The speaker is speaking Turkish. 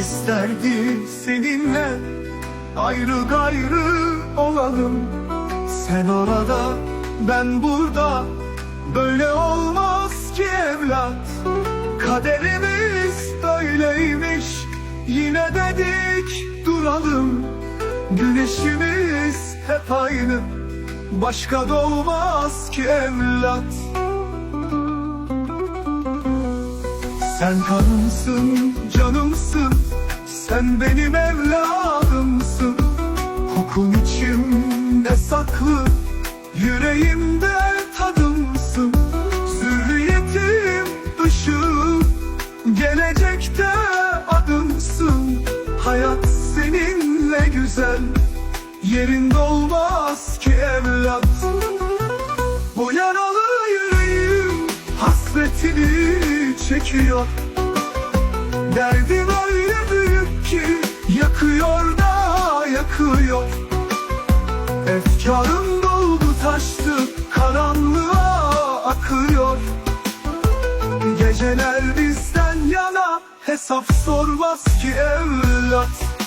İsterdi seninle. Ayrı gayrı olalım. Sen orada ben burada. Böyle olmaz ki evlat. Kaderimiz böyleymiş. Yine dedik duralım. Güneşimiz hep aynı. Başka doğmaz ki evlat. Sen kanımsın, canımsın Sen benim evladımsın. Kokun içimde saklı Yüreğimde tadımsın. Zürriyetim ışığım Gelecekte adımsın. Hayat seninle güzel Yerin dolmaz ki evlat. Bu yaralı yüreğim hasretini çekiyor. Derdin öyle büyük da yakıyor Efkarım doldu taştı karanlığa akıyor. Geceler bizden yana hesap sormaz ki evlat